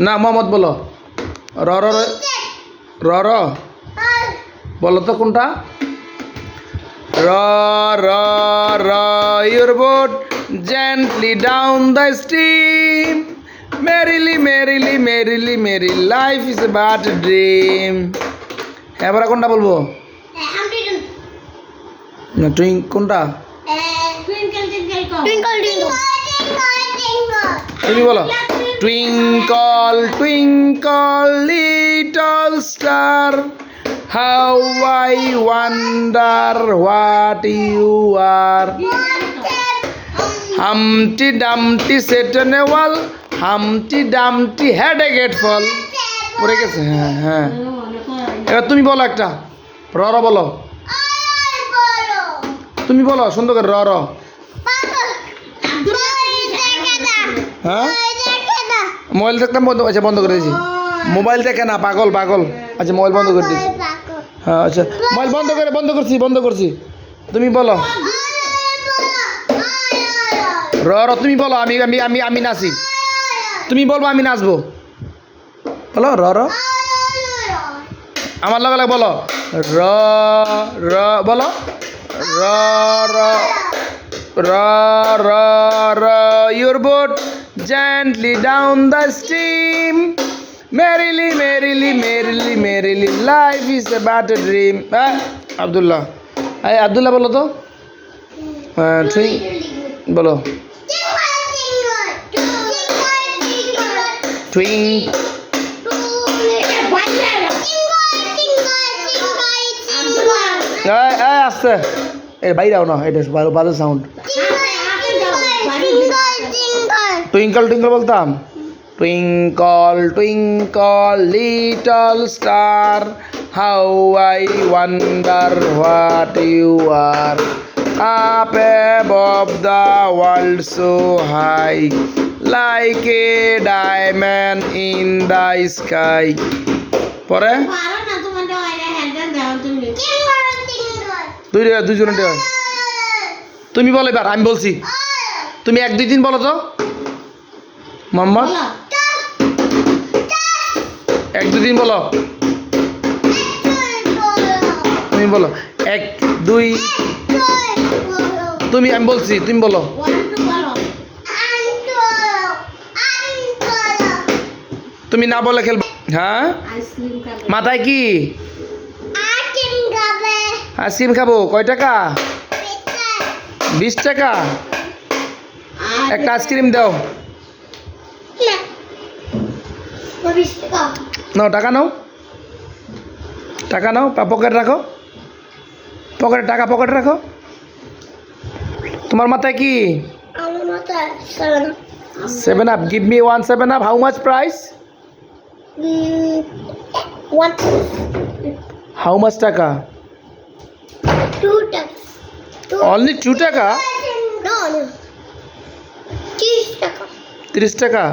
না মোহাম্মদ বলো র র বলো তো কোনটা row row row your boat gently down the stream merrily merrily merrily merrily life is but dream এবার কোনটা বলব না টুইং কোনটা তুমি বলো। Twinkle twinkle little star how I wonder what you are humpty dumpty sat on a wall humpty dumpty had a great fall পড়ে গেছে হ্যাঁ হ্যাঁ। এবার তুমি বলো একটা। র র বলো। তুমি বলো সুন্দর করে র র। হ্যাঁ? মোবাইল দেখতাম বন্ধ আচ্ছা বন্ধ করে দিয়েছি। মোবাইল দেখে না, পাগল পাগল। আচ্ছা মোবাইল বন্ধ করে দিয়েছি। হ্যাঁ আচ্ছা মোবাইল বন্ধ করে, বন্ধ করছি বন্ধ করছি। তুমি বলো। র র, তুমি বলো, আমি আমি আমি আমি নাচি। তুমি বলব, আমি নাচবো। বলো, র র। আমার লগে বলো। র র, বলো। র row row row row your boat gently down the stream merrily merrily merrily merrily life is about a dream হ্যাঁ আবদুল্লাহ এই আবদুল্লাহ বলো তো হ্যাঁ ঠিক বলো টুইং আসছে এই বাইরাও না এটা ভালো সাউন্ড টুইঙ্কল টুইঙ্কল বলতাম। Twinkle twinkle little star how I wonder what you are up above the world so high like a diamond in the sky. পরে? দুই দুজনে তুমি বলো এবার আমি বলছি। তুমি এক দুই দিন বলো তো। মোহাম্মদ? এক দুদিন বলো। তুমি বলো। এক দুই। তুমি আমি বলছি তুমি বলো। তুমি না বলে খেলব হ্যাঁ? মাথায় কি? আইসক্রিম খাব। কয় টাকা? বিশ টাকা। একটা আইসক্রিম দাও। নাও টাকা নাও। টাকা নাও পকেট রাখো। পকেটে টাকা পকেটে রাখো। তোমার মাথায় কি? Seven Up give me one Seven Up how much price how much taka. Only two taka. তিরিশ টাকা।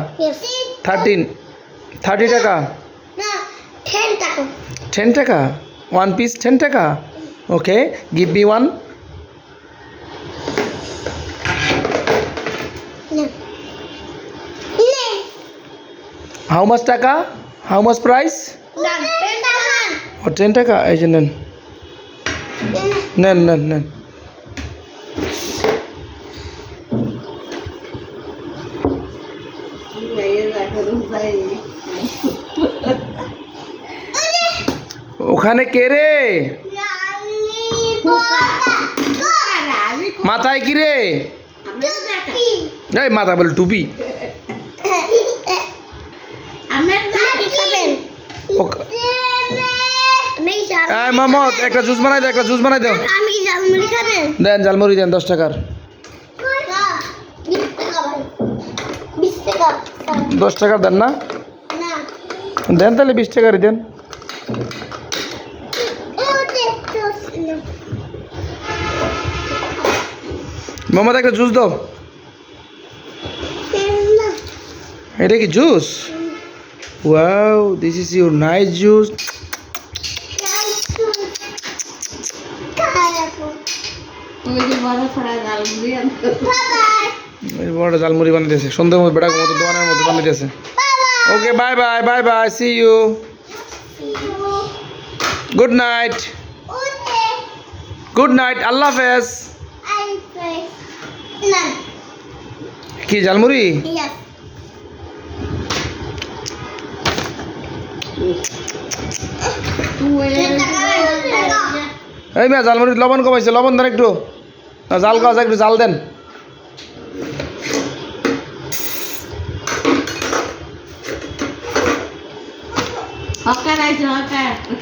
Thirteen thirty taka. Ten taka. One piece ten taka? Okay give me one. How much taka? How much price O ten টাকা। এই যে নেন। নেন নেন নেন। ওখানে কে রে? মাথায় কি রে? এই মাথা বলে টুপি। মোহাম্মদ একটা জুস বানাই দাও একটা জুস বানাই দাও দেন জালমুড়ি দেন দশ টাকার। দশ টাকার দেন না? দেন তাহলে বিশ টাকারই দেন। মোহাম্মদ একটা জুস দাও। এটা কি juice? Wow this is your nice juice বড় জালমুড়ি বানিয়েছে সুন্দর মতো বেড়া মতো দোকানের মতো বানিয়েছে okay bye bye bye bye see you good night. Good night আল্লাহ হাফেজ কি ঝালমুড়ি এই মেয়া ঝালমুড়ি লবণ কমাইছে, লবণ দেন একটু। জাল গাছ একটু জাল দেন। 好看，来ない。看、